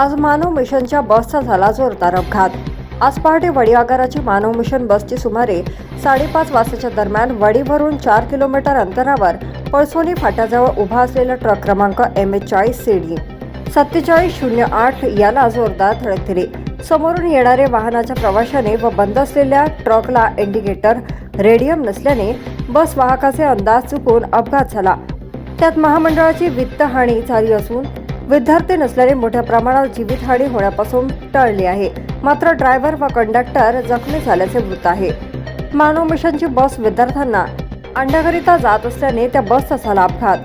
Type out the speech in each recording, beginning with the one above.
आज मानव मिशनच्या बसचा झाला जोरदार अपघात. आज पहाटे वडिआगाराची मानव मिशन बसची सुमारे साडेपाच वाजताच्या दरम्यान वडीवरून चार किलोमीटर अंतरावर पळसोली फाट्याजवळ उभा असलेला ट्रक क्रमांक एम एच चाळीस सी डी सत्तेचाळीस शून्य आठ याला जोरदार धडक दिली. समोरून येणारे वाहनाच्या प्रवाशाने व बंद असलेल्या ट्रकला इंडिकेटर रेडियम नसल्याने बस वाहकाचे अंदाज चुकून अपघात झाला. त्यात महामंडळाची वित्तहानी झाली असून विद्यार्थी नसल्याने मोठ्या प्रमाणात जीवितहानी होण्यापासून टळली आहे. मात्र ड्रायव्हर व कंडक्टर जखमी झाल्याचे वृत्त आहे. मानव मिशनची बस विद्यार्थ्यांना अंड्याकरिता जात असल्याने त्या बसचा झाला अपघात.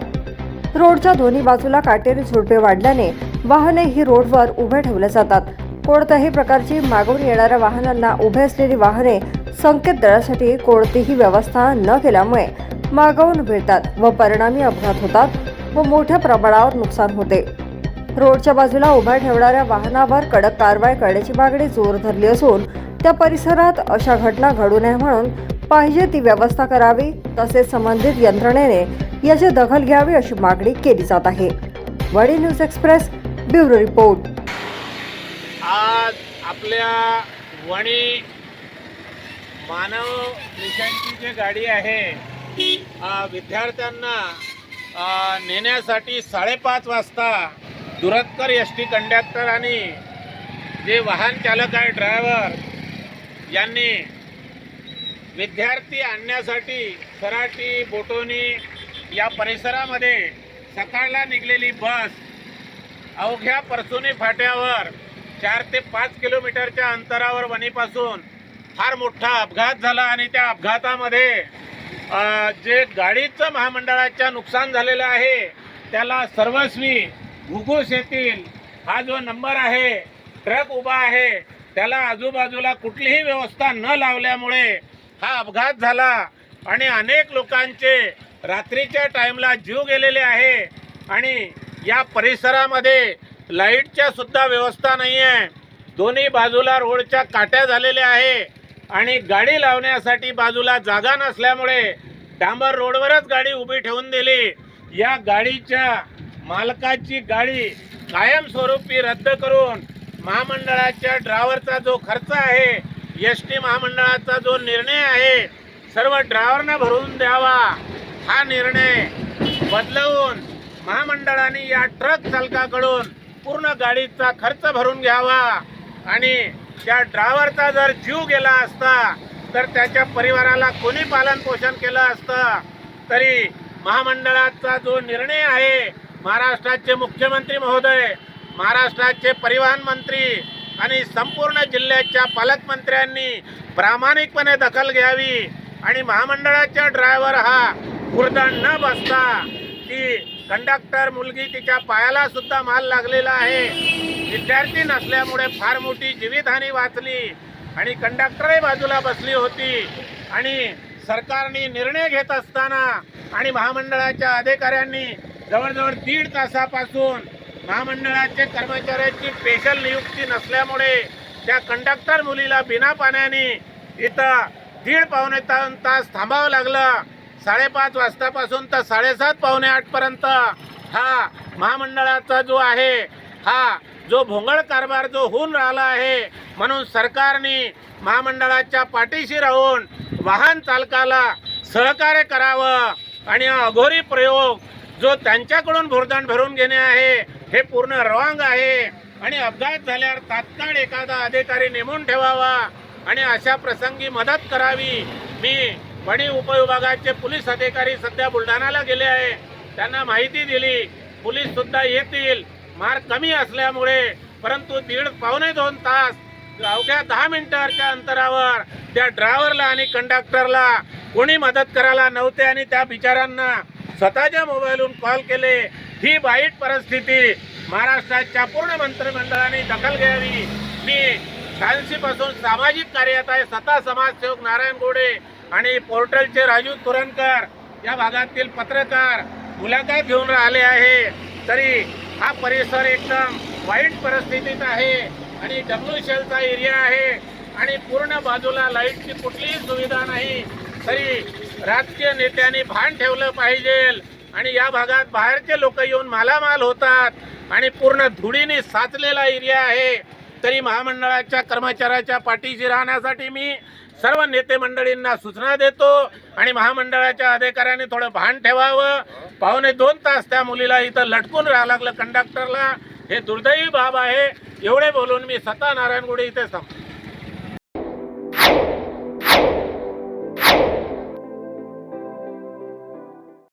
रोडच्या दोन्ही बाजूला काटेरी झुडपे वाढल्याने वाहने ही रोडवर उभे ठेवले जातात. कोणत्याही प्रकारची मागून येणाऱ्या वाहनांना उभे असलेली वाहने संकेत देण्यासाठी कोणतीही व्यवस्था न केल्यामुळे मागवून मिळतात व परिणामी अपघात होतात व मोठ्या प्रमाणावर नुकसान होते. रोडच्या बाजूला उभ्या ठेवणाऱ्या वाहनावर कडक कारवाई करण्याची मागणी जोर धरली असून त्या परिसरात अशा घटना घडू नये म्हणून पाहिजे ती व्यवस्था करावी तसेच संबंधित यंत्रणेने याची दखल घ्यावी अशी मागणी केली जात आहे. वडी न्यूज एक्सप्रेस ब्युरो रिपोर्ट. आज आपल्या वणी मानव मिशनची जी गाडी आहे विद्यार्थ्यांना नेण्यासाठी साडेपाच वाजता दुरत्कर एस टी कंडक्टर आणि जे वाहन चालक आहे ड्रायव्हर यांनी विद्यार्थी आणण्यासाठी सराटी बोटोनी या परिसरामध्ये सकाळला निघलेली बस अवघ्या परसोनी फाट्यावर चार ते पाच किलोमीटरच्या अंतरावर वणीपासून फार मोठा अपघात झाला आणि त्या अपघातामध्ये जे गाडीचं महामंडळाच्या नुकसान झालेलं आहे त्याला सर्वस्वी घुगुस येथील हा जो नंबर आहे ट्रक उभा आहे त्याला आजूबाजूला कुठलीही व्यवस्था न लावल्यामुळे हा अपघात झाला. आणि अनेक लोकांचे रात्रीच्या टाईमला जीव गेलेले आहे. आणि या परिसरामध्ये लाईटच्या सुद्धा व्यवस्था नाही आहे दोन्ही बाजूला रोडच्या काट्या झालेल्या आहे. आणि गाडी लावण्यासाठी बाजूला जागा नसल्यामुळे डांबर रोडवरच गाडी उभी ठेवून दिली. या गाडीच्या मालकाची गाडी कायमस्वरूपी रद्द करून महामंडळाच्या ड्रायव्हरचा जो खर्च आहे एस टी महामंडळाचा जो निर्णय आहे सर्व ड्रायव्हरना भरून द्यावा. हा निर्णय बदलवून महामंडळाने या ट्रक चालकाकडून पूर्ण गाडीचा खर्च भरून घ्यावा. आणि त्या ड्रायव्हरचा जर जीव गेला असता तर त्याच्या परिवाराला कोणी पालन पोषण केलं असतं? तरी महामंडळाचा जो निर्णय आहे महाराष्ट्राचे मुख्यमंत्री महोदय महाराष्ट्राचे परिवहन मंत्री आणि संपूर्ण जिल्ह्याच्या पालकमंत्र्यांनी प्रामाणिकपणे दखल घ्यावी आणि महामंडळाचा ड्रायव्हर हा गुरदान न बसता ती कंडक्टर मुलगी तिच्या पायाला सुद्धा माल लागलेला आहे. विद्यार्थी नसल्यामुळे फार मोठी जीवितहानी वाचली आणि कंडक्टरही बाजूला बसली होती आणि सरकारने निर्णय घेत असताना आणि महामंडळाच्या अधिकाऱ्यांनी जवळजवळ दीड तासापासून महामंडळाचे कर्मचाऱ्यांची स्पेशल नियुक्ती नसल्यामुळे त्या कंडक्टर मुलीला बिना पाण्याने इथं दीड पावणे ता- तास थांबावं लागलं. साडेपाच वाजतापासून तर साडेसात पावणे आठपर्यंत हा महामंडळाचा जो आहे हा जो भोंगळ कारभार जो होऊन राहिला आहे म्हणून सरकारने महामंडळाच्या पाठीशी राहून वाहन चालकाला सहकार्य करावं आणि अघोरी प्रयोग जो त्यांच्याकडून भुर्दंड भरून घेणे आहे हे पूर्ण रॉंग आहे. आणि अपघात झाल्यावर तात्काळ एखादा अधिकारी नेमून ठेवावा. आणि अशा प्रसंगी मदत करावी. मी वणी उपविभागाचे पोलीस अधिकारी सध्या बुलढाणाला गेले आहे. त्यांना माहिती दिली. पोलीस सुद्धा येतील. मार्ग कमी असल्यामुळे परंतु दीड पावणे दोन तास अवघ्या दहा मिनिटाच्या अंतरावर त्या ड्रायव्हरला आणि कंडक्टरला कोणी मदत करायला नव्हते आणि त्या बिचारांना स्वतःच्या मोबाईलहून कॉल केले. ही वाईट परिस्थिती महाराष्ट्राच्या पूर्ण मंत्रिमंडळाने दखल घ्यावी. मी शहाऐंशी सामाजिक कार्यात आहे स्वतः समाजसेवक नारायण गोडे आणि पोर्टलचे राजू तुरंकर या भागातील पत्रकार मुलाखत घेऊन राहिले आहे. तरी हा परिसर एकदम वाईट परिस्थितीत आहे आणि डब्ल्यू शेलचा एरिया आहे आणि पूर्ण बाजूला लाईटची कुठलीही सुविधा नाही. तरी राजकीय नेत्यांनी भान ठेवलं पाहिजे. आणि या भागात बाहेरचे लोक येऊन मालामाल होतात. आणि पूर्ण धुळीने साचलेला एरिया आहे. तरी महामंडळाच्या कर्मचाऱ्याच्या पाठीशी राहण्यासाठी मी सर्व नेते मंडळींना सूचना देतो. आणि महामंडळाच्या अधिकाऱ्यांनी थोडं भान ठेवावं. पाहुणे दोन तास त्या मुलीला इथं लटकून राहावं लागलं कंडक्टरला हे दुर्दैवी बाब आहे. एवढे बोलून मी सत्ता नारायणगुडी इथे संपतो.